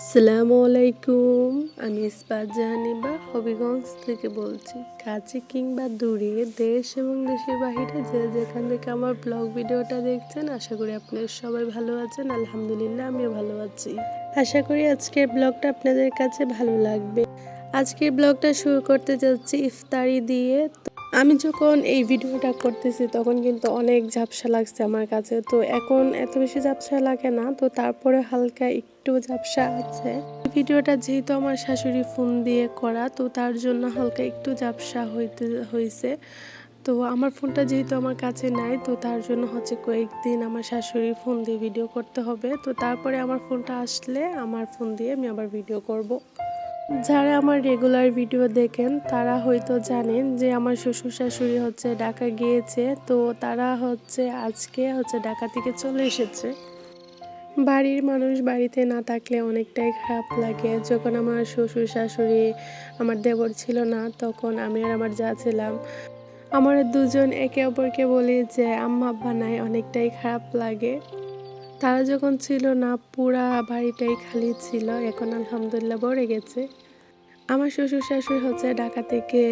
আসসালামু আলাইকুম আমি ইস্পাত জাহানিবা হবিগঞ্জ থেকে বলছি। কাছে কিংবা দূরে দেশ এবং দেশের বাহিরে যে যেখান থেকে আমার ব্লগ ভিডিওটা দেখছেন, আশা করি আপনারা সবাই ভালো আছেন। আলহামদুলিল্লাহ, আমিও ভালো আছি। আশা করি আজকের ব্লগটা আপনাদের কাছে ভালো লাগবে। আজকের ব্লগটা শুরু করতে যাচ্ছি ইফতারি দিয়ে। আমি যখন এই ভিডিওটা করতেছি, তখন কিন্তু অনেক ঝাপসা লাগছে আমার কাছে। তো এখন এত বেশি ঝাপসা লাগে না, তো তারপরে হালকা একটু ঝাপসা আছে। ভিডিওটা যেহেতু আমার শাশুড়ি ফোন দিয়ে করা, তো তার জন্য হালকা একটু ঝাপসা হইতে হয়েছে তো আমার ফোনটা যেহেতু আমার কাছে নাই, তো তার জন্য হচ্ছে কয়েকদিন আমার শাশুড়ির ফোন দিয়ে ভিডিও করতে হবে। তো তারপরে আমার ফোনটা আসলে আমার ফোন দিয়ে আমি আবার ভিডিও করব। যারা আমার রেগুলার ভিডিও দেখেন, তারা হয়তো জানেন যে আমার শ্বশুর শাশুড়ি হচ্ছে ঢাকা গিয়েছে, তো তারা হচ্ছে আজকে হচ্ছে ঢাকা থেকে চলে এসেছে। বাড়ির মানুষ বাড়িতে না থাকলে অনেকটাই খারাপ লাগে। যখন আমার শ্বশুর শাশুড়ি আমার দেবর ছিল না, তখন আমি আর আমার যা ছিলাম। আমার দুজন একে অপরকে বলি যে, আম্মা নাই, অনেকটাই খারাপ লাগে। তারা যখন ছিল না, পুরা বাড়িটাই খালি ছিল। এখন আলহামদুলিল্লাহ ভরে গেছে। আমার শ্বশুর শাশুড়ি হচ্ছে ঢাকা থেকে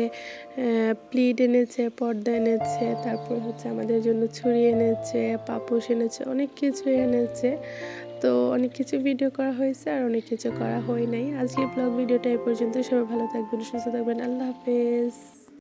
প্লিট এনেছে, পর্দা এনেছে, তারপর হচ্ছে আমাদের জন্য ছুরি এনেছে, পাপোশ এনেছে, অনেক কিছু এনেছে। তো অনেক কিছু ভিডিও করা হয়েছে আর অনেক কিছু করা হয় নাই। আজকে ব্লগ ভিডিওটা এই পর্যন্ত। সবাই ভালো থাকবেন, সুস্থ থাকবেন। আল্লাহ হাফেজ।